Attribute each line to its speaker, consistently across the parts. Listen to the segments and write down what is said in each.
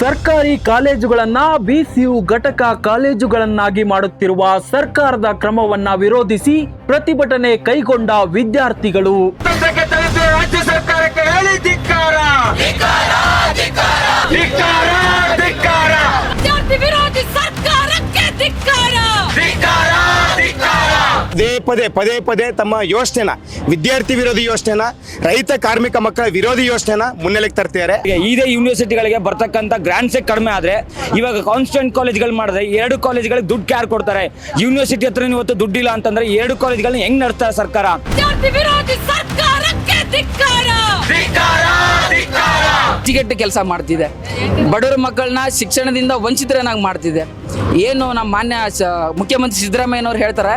Speaker 1: ಸರ್ಕಾರಿ ಕಾಲೇಜುಗಳನ್ನ ಬಿಸಿಯು ಘಟಕ ಕಾಲೇಜುಗಳನ್ನಾಗಿ ಮಾಡುತ್ತಿರುವ ಸರ್ಕಾರದ ಕ್ರಮವನ್ನ ವಿರೋಧಿಸಿ ಪ್ರತಿಭಟನೆ ಕೈಗೊಂಡ ವಿದ್ಯಾರ್ಥಿಗಳು.
Speaker 2: ರಾಜ್ಯ ಸರ್ಕಾರಕ್ಕೆ ಹೇಳಿ ಧಿಕ್ಕಾರ.
Speaker 3: ಪದೇ ಪದೇ ಪದೇ ಪದೇ ತಮ್ಮ ಯೋಚನೆನ ವಿದ್ಯಾರ್ಥಿ ವಿರೋಧಿ ಯೋಚನೆನ ರೈತ ಕಾರ್ಮಿಕ ಮಕ್ಕಳ ವಿರೋಧಿ ಯೋಚನೆನ ಮುನ್ನೆಲೆಗೆ ತರ್ತಿದ್ದಾರೆ.
Speaker 4: ಈಗ ಇದೇ ಯೂನಿವರ್ಸಿಟಿಗಳಿಗೆ ಬರ್ತಕ್ಕಂಥ ಗ್ರಾಂಟ್ಸೇ ಕಡಿಮೆ ಆದರೆ ಇವಾಗ ಕಾನ್ಸ್ಟೆಂಟ್ ಕಾಲೇಜ್ಗಳು ಮಾಡಿದ್ರೆ ಎರಡು ಕಾಲೇಜ್ಗಳಿಗೆ ದುಡ್ಡು ಯಾರು ಕೊಡ್ತಾರೆ? ಯೂನಿವರ್ಸಿಟಿ ಹತ್ರ ಇವತ್ತು ದುಡ್ಡಿಲ್ಲ ಅಂತಂದ್ರೆ ಎರಡು ಕಾಲೇಜ್ಗಳನ್ನ ಹೆಂಗ್ ನಡೆಸ್ತಾರೆ ಸರ್ಕಾರ?
Speaker 5: ಅಚ್ಚುಕಟ್ಟು ಕೆಲಸ ಮಾಡ್ತಿದೆ. ಬಡವರ ಮಕ್ಕಳನ್ನ ಶಿಕ್ಷಣದಿಂದ ವಂಚಿತರನ್ನಾಗಿ ಮಾಡ್ತಿದೆ. ಏನು ನಮ್ಮ ಮಾನ್ಯ ಮುಖ್ಯಮಂತ್ರಿ ಸಿದ್ದರಾಮಯ್ಯನವ್ರು ಹೇಳ್ತಾರೆ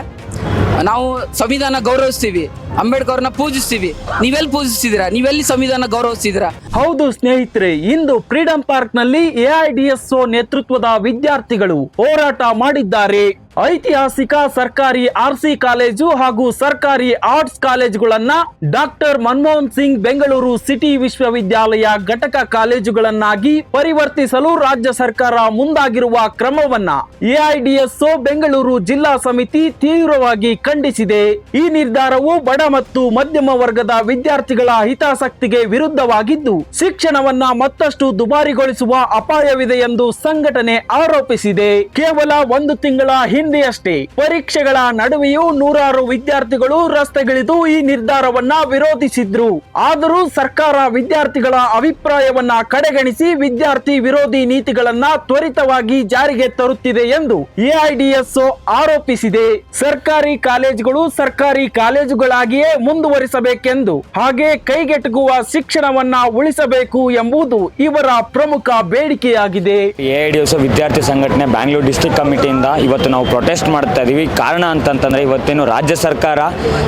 Speaker 5: ನಾವು ಸಂವಿಧಾನ ಗೌರವಿಸ್ತೀವಿ, ಅಂಬೇಡ್ಕರ್ನ ಪೂಜಿಸ್ತೀವಿ. ನೀವೆಲ್ಲಿ ಪೂಜಿಸ್ತಿದ್ದೀರಾ? ನೀವೆಲ್ಲಿ ಸಂವಿಧಾನ ಗೌರವಿಸ್ತಿದ್ದೀರಾ?
Speaker 1: ಹೌದು ಸ್ನೇಹಿತರೆ, ಇಂದು ಫ್ರೀಡಂ ಪಾರ್ಕ್ನಲ್ಲಿ ಎಐಡಿಎಸ್ಒ ನೇತೃತ್ವದ ವಿದ್ಯಾರ್ಥಿಗಳು ಹೋರಾಟ ಮಾಡಿದ್ದಾರೆ. ಐತಿಹಾಸಿಕ ಸರ್ಕಾರಿ ಆರ್ ಸಿ ಕಾಲೇಜು ಹಾಗೂ ಸರ್ಕಾರಿ ಆರ್ಟ್ಸ್ ಕಾಲೇಜುಗಳನ್ನ ಡಾಕ್ಟರ್ ಮನಮೋಹನ್ ಸಿಂಗ್ ಬೆಂಗಳೂರು ಸಿಟಿ ವಿಶ್ವವಿದ್ಯಾಲಯ ಘಟಕ ಕಾಲೇಜುಗಳನ್ನಾಗಿ ಪರಿವರ್ತಿಸಲು ರಾಜ್ಯ ಸರ್ಕಾರ ಮುಂದಾಗಿರುವ ಕ್ರಮವನ್ನ ಎಐಡಿಎಸ್ಒ ಬೆಂಗಳೂರು ಜಿಲ್ಲಾ ಸಮಿತಿ ತೀವ್ರವಾಗಿ ಖಂಡಿಸಿದೆ. ಈ ನಿರ್ಧಾರವು ಬಡ ಮತ್ತು ಮಧ್ಯಮ ವರ್ಗದ ವಿದ್ಯಾರ್ಥಿಗಳ ಹಿತಾಸಕ್ತಿಗೆ ವಿರುದ್ಧವಾಗಿದ್ದು, ಶಿಕ್ಷಣವನ್ನ ಮತ್ತಷ್ಟು ದುಬಾರಿಗೊಳಿಸುವ ಅಪಾಯವಿದೆ ಎಂದು ಸಂಘಟನೆ ಆರೋಪಿಸಿದೆ. ಕೇವಲ ಒಂದು ತಿಂಗಳ ಹಿಂದೆಯಷ್ಟೇ ಪರೀಕ್ಷೆಗಳ ನಡುವೆಯೂ ನೂರಾರು ವಿದ್ಯಾರ್ಥಿಗಳು ರಸ್ತೆಗಿಳಿದು ಈ ನಿರ್ಧಾರವನ್ನ ವಿರೋಧಿಸಿದ್ರು. ಆದರೂ ಸರ್ಕಾರ ವಿದ್ಯಾರ್ಥಿಗಳ ಅಭಿಪ್ರಾಯವನ್ನ ಕಡೆಗಣಿಸಿ ವಿದ್ಯಾರ್ಥಿ ವಿರೋಧಿ ನೀತಿಗಳನ್ನ ತ್ವರಿತವಾಗಿ ಜಾರಿಗೆ ತರುತ್ತಿದೆ ಎಂದು ಎಐಡಿಎಸ್ಒ ಆರೋಪಿಸಿದೆ. ಸರ್ಕಾರಿ ಕಾಲೇಜುಗಳು ಸರ್ಕಾರಿ ಕಾಲೇಜುಗಳಾಗಿಯೇ ಮುಂದುವರಿಸಬೇಕೆಂದು ಹಾಗೆ ಕೈಗೆಟುಕುವ ಶಿಕ್ಷಣವನ್ನ ಉಳಿಸಬೇಕು ಎಂಬುದು ಇವರ ಪ್ರಮುಖ ಬೇಡಿಕೆಯಾಗಿದೆ.
Speaker 4: ಎಐಡಿಎಸ್ ವಿದ್ಯಾರ್ಥಿ ಸಂಘಟನೆ ಬ್ಯಾಂಗ್ಳೂರು ಡಿಸ್ಟಿಕ್ ಕಮಿಟಿಯಿಂದ ಇವತ್ತು ನಾವು ಪ್ರೊಟೆಸ್ಟ್ ಮಾಡ್ತಾ ಇದ್ದೀವಿ ಕಾರಣ ಅಂತಂತಂದರೆ ಇವತ್ತೇನು ರಾಜ್ಯ ಸರ್ಕಾರ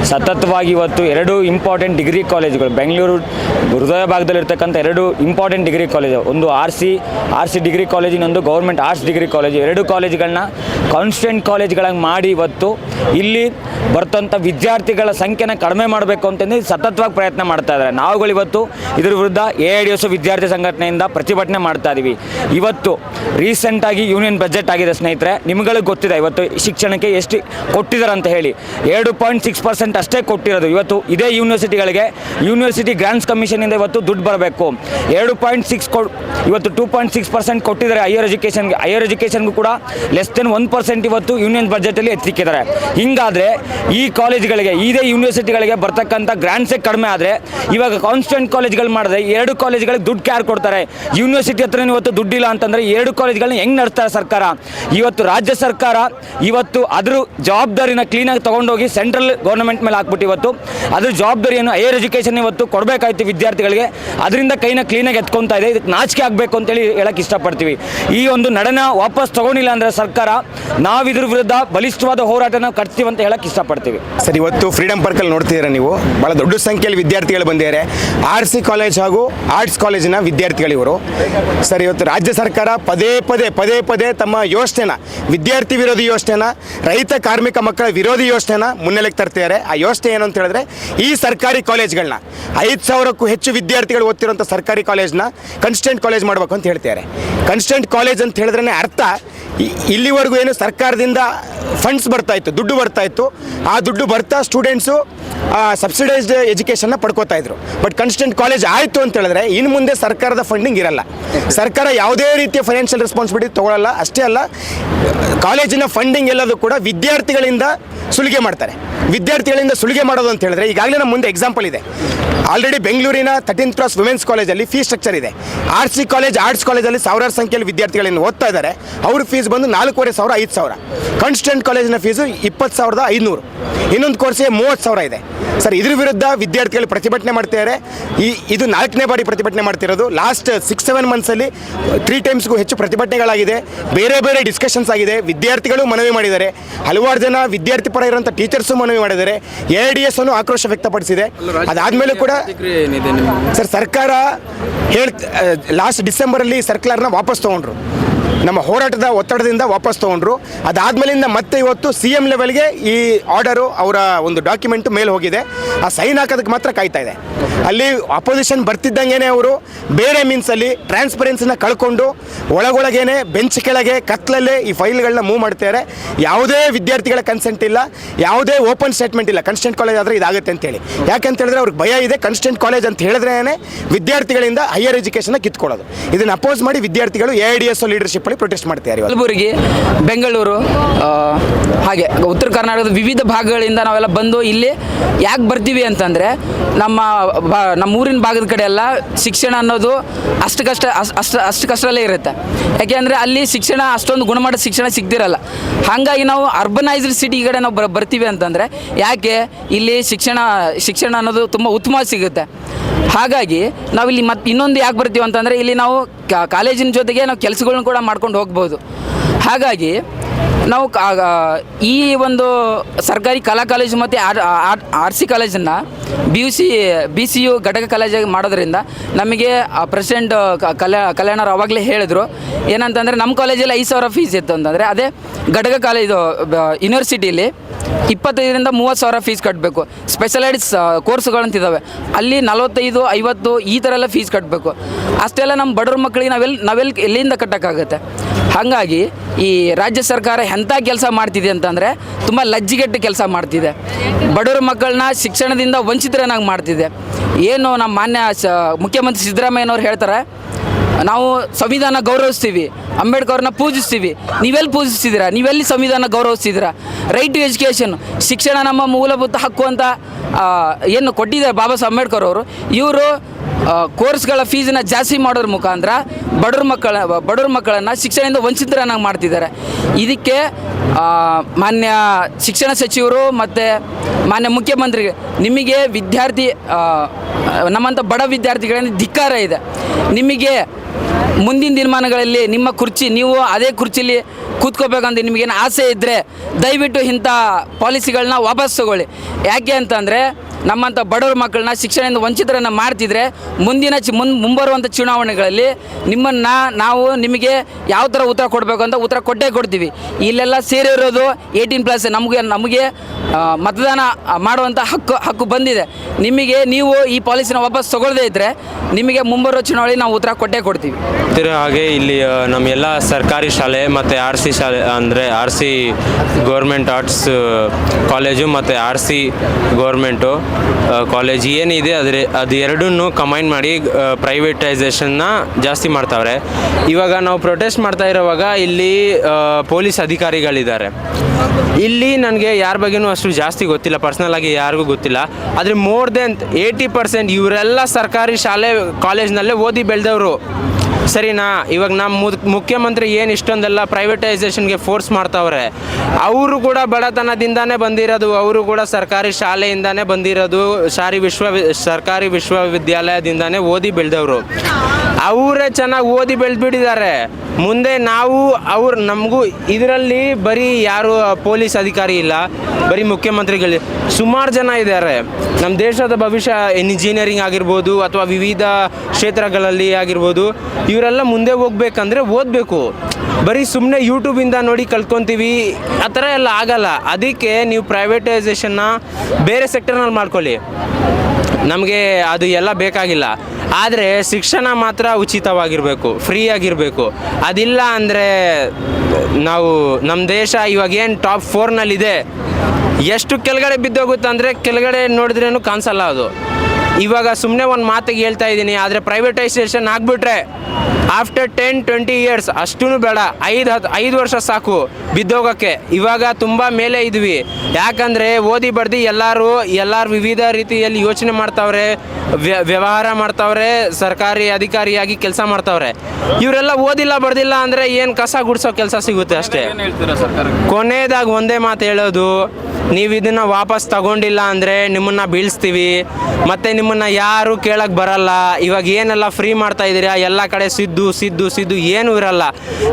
Speaker 4: ಸತತವಾಗಿ ಇವತ್ತು ಎರಡು ಇಂಪಾರ್ಟೆಂಟ್ ಡಿಗ್ರಿ ಕಾಲೇಜುಗಳು ಬೆಂಗಳೂರು ಹೃದಯ ಭಾಗದಲ್ಲಿರ್ತಕ್ಕಂಥ ಎರಡು ಇಂಪಾರ್ಟೆಂಟ್ ಡಿಗ್ರಿ ಕಾಲೇಜು ಒಂದು R C R C degree college ಇನ್ನೊಂದು ಗೌರ್ಮೆಂಟ್ ಆರ್ಟ್ಸ್ ಡಿಗ್ರಿ ಕಾಲೇಜು ಎರಡು ಕಾಲೇಜುಗಳನ್ನ ಕಾನ್ಸ್ಟೆಂಟ್ ಕಾಲೇಜ್ಗಳಾಗಿ ಮಾಡಿ ಇವತ್ತು ಇಲ್ಲಿ ಬರ್ತಂಥ ವಿದ್ಯಾರ್ಥಿಗಳ ಸಂಖ್ಯೆನ ಕಡಿಮೆ ಮಾಡಬೇಕು ಅಂತಂದು ಸತತವಾಗಿ ಪ್ರಯತ್ನ ಮಾಡ್ತಾ ಇದ್ದಾರೆ ನಾವುಗಳು ಇವತ್ತು ಇದ್ರ ವಿರುದ್ಧ ಎ ಐ ಡಿ ಎಸ್ ವಿದ್ಯಾರ್ಥಿ ಸಂಘಟನೆಯಿಂದ ಪ್ರತಿಭಟನೆ ಮಾಡ್ತಾ ಇದ್ದೀವಿ ಇವತ್ತು ರೀಸೆಂಟಾಗಿ ಯೂನಿಯನ್ ಬಜೆಟ್ ಆಗಿದೆ ಸ್ನೇಹಿತರೆ. ನಿಮ್ಗಳಿಗೆ ಗೊತ್ತಿದೆ, ಇವತ್ತು ಶಿಕ್ಷಣಕ್ಕೆ ಎಷ್ಟು ಕೊಟ್ಟಿದ್ದಾರೆ ಅಂತ ಹೇಳಿ. ಎರಡು ಪಾಯಿಂಟ್ ಸಿಕ್ಸ್ ಪರ್ಸೆಂಟ್ ಅಷ್ಟೇ ಕೊಟ್ಟಿರೋದು. ಇವತ್ತು ಇದೇ ಯೂನಿವರ್ಸಿಟಿಗಳಿಗೆ ಯೂನಿವರ್ಸಿಟಿ ಗ್ರಾಂಟ್ಸ್ ಕಮಿಷನಿಂದ ಇವತ್ತು ದುಡ್ಡು ಬರಬೇಕು. ಎರಡು ಪಾಯಿಂಟ್ ಸಿಕ್ಸ್ ಕೊ ಇವತ್ತು ಟೂ ಪಾಯಿಂಟ್ ಸಿಕ್ಸ್ ಪರ್ಸೆಂಟ್ ಕೊಟ್ಟಿದ್ದಾರೆ ಹೈಯರ್ ಎಜುಕೇಷನ್ಗೆ ಹೈಯರ್ ಎಜುಕೇಷನ್ಗೂ ಕೂಡ ಲೆಸ್ ದೆನ್ ಒನ್ ಪರ್ಸೆಂಟ್ ಇವತ್ತು ಯೂನಿಯನ್ ಬಜೆಟಲ್ಲಿ ಎತ್ತಿಕ್ಕಿದ್ದಾರೆ. ಹಿಂಗಾದರೆ ಈ ಕಾಲೇಜ್ಗಳಿಗೆ ಇದೇ ಯೂನಿವರ್ಸಿಟಿಗಳಿಗೆ ಬರ್ತಕ್ಕಂಥ ಗ್ರಾಂಟ್ಸೇ ಕಡಿಮೆ ಆದರೆ ಇವಾಗ ಕಾನ್ಸ್ಟೆಂಟ್ ಕಾಲೇಜ್ಗಳು ಮಾಡಿದ್ರೆ ಎರಡು ಕಾಲೇಜ್ಗಳಿಗೆ ದುಡ್ಡು ಯಾರು ಕೊಡ್ತಾರೆ? ಯೂನಿವರ್ಸಿಟಿ ಹತ್ರ ಇವತ್ತು ದುಡ್ಡಿಲ್ಲ ಅಂತಂದರೆ ಎರಡು ಕಾಲೇಜ್ಗಳನ್ನ ಹೆಂಗೆ ನಡೆಸ್ತಾರೆ ಸರ್ಕಾರ? ಇವತ್ತು ರಾಜ್ಯ ಸರ್ಕಾರ ಇವತ್ತು ಅದ್ರ ಜವಾಬ್ದಾರಿನ ಕ್ಲೀನಾಗಿ ತೊಗೊಂಡೋಗಿ ಸೆಂಟ್ರಲ್ ಗೌರ್ಮೆಂಟ್ ಮೇಲೆ ಹಾಕ್ಬಿಟ್ಟು ಇವತ್ತು ಅದ್ರ ಜವಾಬ್ದಾರಿಯನ್ನು ಹೈಯರ್ ಎಜುಕೇಷನ್ ಇವತ್ತು ಕೊಡಬೇಕಾಯ್ತು ವಿದ್ಯಾರ್ಥಿಗಳಿಗೆ. ಅದರಿಂದ ಕೈನ ಕ್ಲೀನಾಗಿ ಎತ್ಕೊತಾ ಇದೆ. ಇದಕ್ಕೆ ನಾಚಿಕೆ ಆಗಬೇಕು ಅಂತೇಳಿ ಹೇಳಕ್ಕೆ ಇಷ್ಟಪಡ್ತೀವಿ. ಈ ಒಂದು ನಡನ ವಾಪಸ್ ತಗೊಂಡಿಲ್ಲ ಅಂದರೆ ಸರ್ಕಾರ ನಾವು ಇದ್ರ ವಿರುದ್ಧ ಬಲಿಷ್ಠವಾದ ಹೋರಾಟನ ಕಟ್ತೀವಿ ಅಂತ ಹೇಳಕ್ಕೆ ಇಷ್ಟಪಡ್ತೀವಿ.
Speaker 3: ಸರ್, ಇವತ್ತು ಫ್ರೀಡಂ ಪಾರ್ಕಲ್ಲಿ ನೋಡ್ತಿದ್ದೀರಾ ನೀವು? ಬಹಳ ದೊಡ್ಡ ಸಂಖ್ಯೆಯಲ್ಲಿ ವಿದ್ಯಾರ್ಥಿಗಳು ಬಂದಿದ್ದಾರೆ. ಆರ್ ಸಿ ಕಾಲೇಜ್ ಹಾಗೂ ಆರ್ಟ್ಸ್ ಕಾಲೇಜಿನ ವಿದ್ಯಾರ್ಥಿಗಳು ಇವರು. ಸರ್, ಇವತ್ತು ರಾಜ್ಯ ಸರ್ಕಾರ ಪದೇ ಪದೇ ಪದೇ ಪದೇ ತಮ್ಮ ಯೋಚನೆನ ವಿದ್ಯಾರ್ಥಿ ವಿರೋಧಿ ಯೋಚನೆನ ರೈತ, ಕಾರ್ಮಿಕ ಮಕ್ಕಳ ವಿರೋಧಿ ಯೋಚನೆನ ಮುನ್ನೆಲೆಗೆ ತರ್ತಿದ್ದಾರೆ. ಆ ಯೋಚನೆ ಏನು ಅಂತ ಹೇಳಿದ್ರೆ, ಈ ಸರ್ಕಾರಿ ಕಾಲೇಜ್ಗಳನ್ನ, ಐದು ಸಾವಿರಕ್ಕೂ ಹೆಚ್ಚು ವಿದ್ಯಾರ್ಥಿಗಳು ಓದ್ತಿರೋಂಥ ಸರ್ಕಾರಿ ಕಾಲೇಜ್ನ ಕನ್ಸ್ಟೆಂಟ್ ಕಾಲೇಜ್ ಮಾಡಬೇಕು ಅಂತ ಹೇಳ್ತಿದ್ದಾರೆ. ಕನ್ಸ್ಟೆಂಟ್ ಕಾಲೇಜ್ ಅಂತ ಹೇಳಿದ್ರೆ ಅರ್ಥ. ಇಲ್ಲಿವರೆಗೂ ಏನು ಸರ್ಕಾರದಿಂದ ಫಂಡ್ಸ್ ಬರ್ತಾ ಇತ್ತು, ದುಡ್ಡು ಬರ್ತಾ ಇತ್ತು. ಆ ದುಡ್ಡು ಬರ್ತಾ ಸ್ಟೂಡೆಂಟ್ಸು ಸಬ್ಸಿಡೈಸ್ಡ್ ಎಜುಕೇಷನ್ನ ಪಡ್ಕೋತಾ ಇದ್ರು. ಬಟ್ ಕನ್ಸ್ಟೆಂಟ್ ಕಾಲೇಜ್ ಆಯಿತು ಅಂತ ಹೇಳಿದ್ರೆ ಇನ್ನು ಮುಂದೆ ಸರ್ಕಾರದ ಫಂಡಿಂಗ್ ಇರಲ್ಲ. ಸರ್ಕಾರ ಯಾವುದೇ ರೀತಿಯ ಫೈನಾನ್ಷಿಯಲ್ ರೆಸ್ಪಾನ್ಸಿಬಿಲಿಟಿ ತಗೊಳ್ಳಲ್ಲ ಅಷ್ಟೇ ಅಲ್ಲ ಕಾಲೇಜಿನ ಫಂಡಿಂಗ್ ಎಲ್ಲದೂ ಕೂಡ ವಿದ್ಯಾರ್ಥಿಗಳಿಂದ ಸುಲಿಗೆ ಮಾಡ್ತಾರೆ. ವಿದ್ಯಾರ್ಥಿಗಳಿಂದ ಸುಲಿಗೆ ಮಾಡೋದು ಅಂತ ಹೇಳಿದ್ರೆ ಈಗಾಗಲೇ ನಮ್ಮ ಮುಂದೆ ಎಕ್ಸಾಂಪಲ್ ಇದೆ. ಆಲ್ರೆಡಿ ಬೆಂಗಳೂರಿನ ತರ್ಟೀನ್ ಕ್ರಾಸ್ ವುಮೆನ್ಸ್ ಕಾಲೇಜಲ್ಲಿ ಫೀಸ್ ಸ್ಟ್ರಕ್ಚರ್ ಇದೆ. ಆರ್ ಸಿ ಕಾಲೇಜ್ ಆರ್ಟ್ಸ್ ಕಾಲೇಜಲ್ಲಿ ಸಾವಿರಾರು ಸಂಖ್ಯೆಯಲ್ಲಿ ವಿದ್ಯಾರ್ಥಿಗಳನ್ನು ಓದ್ತಾ ಇದ್ದಾರೆ. ಅವ್ರ ಫೀಸ್ ಬಂದು ನಾಲ್ಕೂವರೆ ಸಾವಿರ, ಐದು ಸಾವಿರ. ಕಾನ್ಸ್ಟೆಂಟ್ ಕಾಲೇಜಿನ ಫೀಸು ಇಪ್ಪತ್ತು ಸಾವಿರದ ಐನೂರು ಇನ್ನೊಂದು ಕೋರ್ಸಿಗೆ ಮೂವತ್ತು ಸಾವಿರ ಇದೆ. ಸರ್ ಇದ್ರ ವಿರುದ್ಧ ವಿದ್ಯಾರ್ಥಿಗಳು ಪ್ರತಿಭಟನೆ ಮಾಡ್ತಿದ್ದಾರೆ ಈ, ಇದು ನಾಲ್ಕನೇ ಬಾರಿ ಪ್ರತಿಭಟನೆ ಮಾಡ್ತಿರೋದು. ಲಾಸ್ಟ್ ಸಿಕ್ಸ್ ಸೆವೆನ್ ಮಂತ್ಸಲ್ಲಿ ತ್ರೀ ಟೈಮ್ಸ್ಗೂ ಹೆಚ್ಚು ಪ್ರತಿಭಟನೆಗಳಾಗಿದೆ. ಬೇರೆ ಬೇರೆ ಡಿಸ್ಕಷನ್ಸ್ ಆಗಿದೆ. ವಿದ್ಯಾರ್ಥಿಗಳು ಮನವಿ ಮಾಡಿದ್ದಾರೆ. ಹಲವಾರು ಜನ ವಿದ್ಯಾರ್ಥಿ ಪರ ಇರುವಂಥ ಟೀಚರ್ಸು ಮನವಿ ಮಾಡಿದ್ದಾರೆ. ಎ ಡಿ ಎಸ್ ಅನ್ನು ಆಕ್ರೋಶ ವ್ಯಕ್ತಪಡಿಸಿದೆ. ಅದಾದ್ಮೇಲೆ ಕೂಡ ಸರ್ ಸರ್ಕಾರ ಹೇಳ್ ಲಾಸ್ಟ್ ಡಿಸೆಂಬರಲ್ಲಿ ಸರ್ಕ್ಯುಲರ್ನ ವಾಪಸ್ ತೊಗೊಂಡ್ರು. ನಮ್ಮ ಹೋರಾಟದ ಒತ್ತಡದಿಂದ ವಾಪಸ್ ತೊಗೊಂಡ್ರು. ಅದಾದ್ಮೇಲಿಂದ ಮತ್ತೆ ಇವತ್ತು ಸಿ ಎಂ ಲೆವೆಲ್ಗೆ ಈ ಆರ್ಡರು ಅವರ ಒಂದು ಡಾಕ್ಯುಮೆಂಟ್ ಮೇಲೆ ಹೋಗಿದೆ. ಆ ಸೈನ್ ಹಾಕೋದಕ್ಕೆ ಮಾತ್ರ ಕಾಯ್ತಾ ಇದೆ. ಅಲ್ಲಿ ಅಪೋಸಿಷನ್ ಬರ್ತಿದ್ದಂಗೆ ಅವರು, ಬೇರೆ ಮೀನ್ಸಲ್ಲಿ ಟ್ರಾನ್ಸ್ಪರೆನ್ಸಿನ ಕಳ್ಕೊಂಡು ಒಳಗೊಳಗೇನೆ ಬೆಂಚ್ ಕೆಳಗೆ ಕತ್ತಲಲ್ಲೇ ಈ ಫೈಲ್ಗಳನ್ನ ಮೂವ್ ಮಾಡ್ತಾರೆ ಯಾವುದೇ ವಿದ್ಯಾರ್ಥಿಗಳ ಕನ್ಸೆಂಟ್ ಇಲ್ಲ, ಯಾವುದೇ ಓಪನ್ ಸ್ಟೇಟ್ಮೆಂಟ್ ಇಲ್ಲ. ಕನ್ಸ್ಟೆಂಟ್ ಕಾಲೇಜ್ ಆದರೆ ಇದಾಗುತ್ತೆ ಅಂತೇಳಿ. ಯಾಕಂತ ಹೇಳಿದ್ರೆ ಅವ್ರಿಗೆ ಭಯ ಇದೆ. ಕನ್ಸ್ಟೆಂಟ್ ಕಾಲೇಜ್ ಅಂತ ಹೇಳಿದ್ರೇನೆ ವಿದ್ಯಾರ್ಥಿಗಳಿಂದ ಹೈಯರ್ ಎಜುಕೇಷನ್ ಕಿತ್ಕೊಳ್ಳೋದು. ಇದನ್ನ ಅಪೋಸ್ ಮಾಡಿ ವಿದ್ಯಾರ್ಥಿಗಳು A I D S leadership ಅಲ್ಲಿ ಪ್ರೊಟೆಸ್ಟ್ ಮಾಡ್ತಾರೆ ಇವತ್ತು.
Speaker 5: ಕಲಬುರಗಿ, ಬೆಂಗಳೂರು ಹಾಗೆ ಉತ್ತರ ಕರ್ನಾಟಕದ ವಿವಿಧ ಭಾಗಗಳಿಂದ ನಾವೆಲ್ಲ ಬಂದು ಇಲ್ಲಿ ಯಾಕೆ ಬರ್ತೀವಿ ಅಂತಂದರೆ ನಮ್ಮ ನಮ್ಮ ಊರಿನ ಭಾಗದ ಕಡೆ ಎಲ್ಲ ಶಿಕ್ಷಣ ಅನ್ನೋದು ಅಷ್ಟು ಕಷ್ಟ ಅಷ್ಟು ಅಷ್ಟು ಕಷ್ಟದಲ್ಲೇ ಇರುತ್ತೆ ಯಾಕೆಂದರೆ ಅಲ್ಲಿ ಶಿಕ್ಷಣ ಅಷ್ಟೊಂದು ಗುಣಮಟ್ಟದ ಶಿಕ್ಷಣ ಸಿಗ್ತಿರಲ್ಲ. ಹಾಗಾಗಿ ನಾವು ಅರ್ಬನೈಸ್ಡ್ ಸಿಟಿ ಕಡೆ ನಾವು ಬರ್, ಬರ್ತೀವಿ ಅಂತಂದರೆ ಯಾಕೆ ಇಲ್ಲಿ ಶಿಕ್ಷಣ ಶಿಕ್ಷಣ ಅನ್ನೋದು ತುಂಬ ಉತ್ತಮ ಸಿಗುತ್ತೆ. ಹಾಗಾಗಿ ನಾವು ಇಲ್ಲಿ ಮತ್ತೆ ಇನ್ನೊಂದು ಯಾಕೆ ಬರ್ತೀವಿ ಅಂತಂದರೆ ಇಲ್ಲಿ ನಾವು ಕಾಲೇಜಿನ ಜೊತೆಗೆ ನಾವು ಕೆಲಸಗಳನ್ನ ಕೂಡ ಮಾಡ್ಕೊಂಡು ಹೋಗ್ಬೋದು. ಹಾಗಾಗಿ ನಾವು ಈ ಒಂದು ಸರ್ಕಾರಿ ಕಲಾ ಕಾಲೇಜು ಮತ್ತು ಆರ್ ಆರ್ ಸಿ ಕಾಲೇಜನ್ನು B U C B C U ಘಟಕ ಕಾಲೇಜಾಗಿ ಮಾಡೋದ್ರಿಂದ ನಮಗೆ ಪ್ರೆಸಿಡೆಂಟ್ ಕಲ್ಯಾ, ಕಲ್ಯಾಣರು ಅವಾಗಲೇ ಹೇಳಿದ್ರು. ಏನಂತಂದರೆ ನಮ್ಮ ಕಾಲೇಜಲ್ಲಿ ಐದು ಸಾವಿರ ಫೀಸ್ ಇತ್ತು ಅಂತಂದರೆ ಅದೇ ಘಟಕ ಕಾಲೇಜು ಯೂನಿವರ್ಸಿಟಿಯಲ್ಲಿ ಇಪ್ಪತ್ತೈದರಿಂದ ಮೂವತ್ತು ಸಾವಿರ ಫೀಸ್ ಕಟ್ಟಬೇಕು ಸ್ಪೆಷಲೈಡ್ಸ್ ಕೋರ್ಸ್ಗಳಂತಿದ್ದಾವೆ ಅಲ್ಲಿ ನಲವತ್ತೈದು, ಐವತ್ತು ಈ ಥರ ಎಲ್ಲ ಫೀಸ್ ಕಟ್ಟಬೇಕು ಅಷ್ಟೆಲ್ಲ ನಮ್ಮ ಬಡವ್ರ ಮಕ್ಕಳಿಗೆ ನಾವೆಲ್ಲಿ ನಾವೆಲ್ಲಿ ಎಲ್ಲಿಂದ ಕಟ್ಟೋಕ್ಕಾಗತ್ತೆ? ಹಾಗಾಗಿ ಈ ರಾಜ್ಯ ಸರ್ಕಾರ ಎಂಥ ಕೆಲಸ ಮಾಡ್ತಿದೆ ಅಂತಂದರೆ ತುಂಬ ಲಜ್ಜಿಗೆಟ್ಟು ಕೆಲಸ ಮಾಡ್ತಿದೆ. ಬಡವರ ಮಕ್ಕಳನ್ನ ಶಿಕ್ಷಣದಿಂದ ವಂಚಿತರನ್ನಾಗಿ ಮಾಡ್ತಿದೆ. ಏನು ನಮ್ಮ ಮಾನ್ಯ ಮುಖ್ಯಮಂತ್ರಿ ಸಿದ್ದರಾಮಯ್ಯನವ್ರು ಹೇಳ್ತಾರೆ, ನಾವು ಸಂವಿಧಾನ ಗೌರವಿಸ್ತೀವಿ ಅಂಬೇಡ್ಕರ್ನ ಪೂಜಿಸ್ತೀವಿ. ನೀವೆಲ್ಲಿ ಪೂಜಿಸ್ತಿದ್ದೀರಾ? ನೀವೆಲ್ಲಿ ಸಂವಿಧಾನ ಗೌರವಿಸ್ತಿದ್ದೀರಾ? ರೈಟ್ ಟು ಎಜುಕೇಷನ್ ಶಿಕ್ಷಣ ನಮ್ಮ ಮೂಲಭೂತ ಹಕ್ಕು ಅಂತ ಏನು ಕೊಟ್ಟಿದ್ದಾರೆ ಬಾಬಾ ಸಾಹೇಬ್ ಅಂಬೇಡ್ಕರ್ ಅವರು ಇವರು ಕೋರ್ಸ್ಗಳ ಫೀಸನ್ನ ಜಾಸ್ತಿ ಮಾಡೋದ್ರ ಮುಖಾಂತರ ಬಡವ್ರ ಮಕ್ಕಳ, ಬಡವ್ರ ಮಕ್ಕಳನ್ನು ಶಿಕ್ಷಣದಿಂದ ವಂಚಿತರನ್ನಾಗಿ ಮಾಡ್ತಿದ್ದಾರೆ. ಇದಕ್ಕೆ ಮಾನ್ಯ ಶಿಕ್ಷಣ ಸಚಿವರು ಮತ್ತು ಮಾನ್ಯ ಮುಖ್ಯಮಂತ್ರಿ ನಿಮಗೆ ವಿದ್ಯಾರ್ಥಿ ನಮ್ಮಂಥ ಬಡ ವಿದ್ಯಾರ್ಥಿಗಳಿಂದ ಧಿಕ್ಕಾರ ಇದೆ. ನಿಮಗೆ ಮುಂದಿನ ದಿನಮಾನಗಳಲ್ಲಿ ನಿಮ್ಮ ಕುರ್ಚಿ, ನೀವು ಅದೇ ಕುರ್ಚಿಲಿ ಕೂತ್ಕೋಬೇಕಂತ ನಿಮಗೇನು ಆಸೆ ಇದ್ದರೆ ದಯವಿಟ್ಟು ಇಂಥ ಪಾಲಿಸಿಗಳನ್ನ ವಾಪಸ್ ತಗೊಳ್ಳಿ. ಯಾಕೆ ಅಂತಂದರೆ ನಮ್ಮಂಥ ಬಡವ್ರ ಮಕ್ಕಳನ್ನ ಶಿಕ್ಷಣದಿಂದ ವಂಚಿತರನ್ನು ಮಾಡ್ತಿದ್ರೆ ಮುಂದಿನ ಚಿ ಮುನ್ ಮುಂಬರುವಂಥ ಚುನಾವಣೆಗಳಲ್ಲಿ ನಿಮ್ಮನ್ನು ನಾವು ನಿಮಗೆ ಯಾವ ಥರ ಉತ್ತರ ಕೊಡಬೇಕು ಅಂತ ಉತ್ತರ ಕೊಟ್ಟೇ ಕೊಡ್ತೀವಿ. ಇಲ್ಲೆಲ್ಲ ಸೇರಿರೋದು ಏಯ್ಟೀನ್ ಪ್ಲಸ್ ನಮಗೆ ನಮಗೆ ಮತದಾನ ಮಾಡುವಂಥ ಹಕ್ಕು ಹಕ್ಕು ಬಂದಿದೆ. ನಿಮಗೆ ನೀವು ಈ ಪಾಲಿಸಿನ ವಾಪಸ್ ತಗೊಳ್ಳದೇ ಇದ್ದರೆ ನಿಮಗೆ ಮುಂಬರುವ ಚುನಾವಣೆ ನಾವು ಉತ್ತರ ಕೊಟ್ಟೇ ಕೊಡ್ತೀವಿ.
Speaker 6: ಇದರ ಹಾಗೆ ಇಲ್ಲಿ ನಮ್ಮ ಎಲ್ಲ ಸರ್ಕಾರಿ ಶಾಲೆ ಮತ್ತು ಆರ್ ಸಿ ಶಾಲೆ ಅಂದರೆ R C government arts college ಮತ್ತು ಆರ್ ಸಿ ಗೌರ್ಮೆಂಟು ಕಾಲೇಜ್ ಏನಿದೆ ಅದ್ರ ಅದು ಎರಡನ್ನೂ ಕಂಬೈನ್ ಮಾಡಿ ಪ್ರೈವೇಟೈಸೇಷನ್ನ ಜಾಸ್ತಿ ಮಾಡ್ತಾವ್ರೆ. ಇವಾಗ ನಾವು ಪ್ರೊಟೆಸ್ಟ್ ಮಾಡ್ತಾ ಇರೋವಾಗ ಇಲ್ಲಿ ಪೊಲೀಸ್ ಅಧಿಕಾರಿಗಳಿದ್ದಾರೆ. ಇಲ್ಲಿ ನನಗೆ ಯಾರ ಬಗ್ಗೆನೂ ಅಷ್ಟು ಜಾಸ್ತಿ ಗೊತ್ತಿಲ್ಲ ಪರ್ಸ್ನಲ್ ಆಗಿ ಯಾರಿಗೂ ಗೊತ್ತಿಲ್ಲ. ಆದರೆ ಮೋರ್ ದೆನ್ ಏಯ್ಟಿ ಪರ್ಸೆಂಟ್ ಇವರೆಲ್ಲ ಸರ್ಕಾರಿ ಶಾಲೆ ಕಾಲೇಜ್ನಲ್ಲೇ ಓದಿ ಬೆಳೆದವರು. ಸರಿನಾ ಇವಾಗ ನಮ್ಮ ಮುಖ್ಯಮಂತ್ರಿ ಏನು ಇಷ್ಟೊಂದೆಲ್ಲ ಪ್ರೈವೇಟೈಸೇಷನ್ಗೆ ಫೋರ್ಸ್ ಮಾಡ್ತಾವ್ರೆ, ಅವರು ಕೂಡ ಬಡತನದಿಂದಾನೇ ಬಂದಿರೋದು, ಅವರು ಕೂಡ ಸರ್ಕಾರಿ ಶಾಲೆಯಿಂದಾನೇ ಬಂದಿರೋದು, ಸಾರಿ ವಿಶ್ವ, ಸರ್ಕಾರಿ ವಿಶ್ವವಿದ್ಯಾಲಯದಿಂದಾನೇ ಓದಿ ಬೆಳೆದವರು. ಅವರೇ ಚೆನ್ನಾಗಿ ಓದಿ ಬೆಳೆದ್ಬಿಟ್ಟಿದ್ದಾರೆ. ಮುಂದೆ ನಾವು ಅವ್ರು ನಮಗೂ ಇದರಲ್ಲಿ ಬರೀ ಯಾರು ಪೊಲೀಸ್ ಅಧಿಕಾರಿ ಇಲ್ಲ, ಬರೀ ಮುಖ್ಯಮಂತ್ರಿಗಳು ಸುಮಾರು ಜನ ಇದ್ದಾರೆ. ನಮ್ಮ ದೇಶದ ಭವಿಷ್ಯ ಇಂಜಿನಿಯರಿಂಗ್ ಆಗಿರ್ಬೋದು ಅಥವಾ ವಿವಿಧ ಕ್ಷೇತ್ರಗಳಲ್ಲಿ ಆಗಿರ್ಬೋದು, ಇವರೆಲ್ಲ ಮುಂದೆ ಹೋಗ್ಬೇಕಂದ್ರೆ ಓದಬೇಕು. ಬರೀ ಸುಮ್ಮನೆ ಯೂಟ್ಯೂಬಿಂದ ನೋಡಿ ಕಲ್ತ್ಕೊತೀವಿ, ಆ ಥರ ಎಲ್ಲ ಆಗಲ್ಲ. ಅದಕ್ಕೆ ನೀವು ಪ್ರೈವೇಟೈಸೇಷನ್ನ ಬೇರೆ ಸೆಕ್ಟರ್ನಲ್ಲಿ ಮಾಡ್ಕೊಳ್ಳಿ. ನಮಗೆ ಅದು ಎಲ್ಲ ಬೇಕಾಗಿಲ್ಲ. ಆದರೆ ಶಿಕ್ಷಣ ಮಾತ್ರ ಉಚಿತವಾಗಿರಬೇಕು ಫ್ರೀ ಆಗಿರಬೇಕು ಅದಿಲ್ಲ ಅಂದರೆ ನಾವು ನಮ್ಮ ದೇಶ ಇವಾಗ ಏನು ಟಾಪ್ ಫೋರ್ನಲ್ಲಿದೆ, ಎಷ್ಟು ಕೆಳಗಡೆ ಬಿದ್ದೋಗುತ್ತೆ ಅಂದರೆ ಕೆಳಗಡೆ ನೋಡಿದ್ರೇನು ಕಾಣಿಸಲ್ಲ ಅದು. ಇವಾಗ ಸುಮ್ಮನೆ ಒಂದು ಮಾತಿಗೆ ಹೇಳ್ತಾ ಇದ್ದೀನಿ ಆದರೆ ಪ್ರೈವೇಟೈಸೇಷನ್ ಆಗಿಬಿಟ್ರೆ ಆಫ್ಟರ್ ಟೆನ್ ಟ್ವೆಂಟಿ ಇಯರ್ಸ್ ಅಷ್ಟೂ ಬೇಡ. ಐದು ಹತ್ತು ಐದು ವರ್ಷ ಸಾಕು ಬಿದ್ದೋಗೋಕ್ಕೆ. ಇವಾಗ ತುಂಬ ಮೇಲೆ ಇದ್ವಿ. ಯಾಕಂದರೆ ಓದಿ ಬರ್ದು ಎಲ್ಲರೂ ಎಲ್ಲರೂ ವಿವಿಧ ರೀತಿಯಲ್ಲಿ ಯೋಚನೆ ಮಾಡ್ತಾವ್ರೆ ವ್ಯ- ವ್ಯವಹಾರ ಮಾಡ್ತಾವ್ರೆ ಸರ್ಕಾರಿ ಅಧಿಕಾರಿಯಾಗಿ ಕೆಲಸ ಮಾಡ್ತಾವ್ರೆ. ಇವರೆಲ್ಲ ಓದಿಲ್ಲ ಬರ್ದಿಲ್ಲ ಅಂದರೆ ಏನು ಕಸ ಗುಡಿಸೋ ಕೆಲಸ ಸಿಗುತ್ತೆ ಅಷ್ಟೇ. ಕೊನೆಯದಾಗಿ ಒಂದೇ ಮಾತು ಹೇಳೋದು ನೀವು ಇದನ್ನು ವಾಪಸ್ ತಗೊಂಡಿಲ್ಲ ಅಂದರೆ ನಿಮ್ಮನ್ನು ಬೀಳಿಸ್ತೀವಿ. ಮತ್ತು ನಿಮ್ಮನ್ನು ಯಾರು ಕೇಳಕ್ಕೆ ಬರಲ್ಲ. ಇವಾಗ ಏನೆಲ್ಲ ಫ್ರೀ ಮಾಡ್ತಾ ಇದ್ದೀರಾ? ಎಲ್ಲ ಕಡೆ ಸಿದ್ದು ಸಿದ್ದು ಸಿದ್ದು ಏನೂ ಇರಲ್ಲ.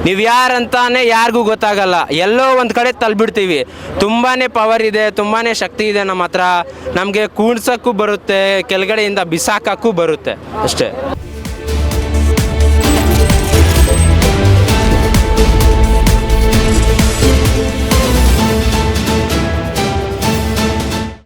Speaker 6: ನೀವು ಯಾರಂತಾನೆ ಯಾರಿಗೂ ಗೊತ್ತಾಗಲ್ಲ. ಎಲ್ಲೋ ಒಂದು ಕಡೆ ತಳ್ಬಿಡ್ತೀವಿ ತುಂಬಾ ಪವರ್ ಇದೆ ತುಂಬಾ ಶಕ್ತಿ ಇದೆ ನಮ್ಮ ಹತ್ರ. ನಮಗೆ ಕೂಡ್ಸೋಕ್ಕೂ ಬರುತ್ತೆ, ಕೆಳಗಡೆಯಿಂದ ಬಿಸಾಕಕ್ಕೂ ಬರುತ್ತೆ. ಅಷ್ಟೇ.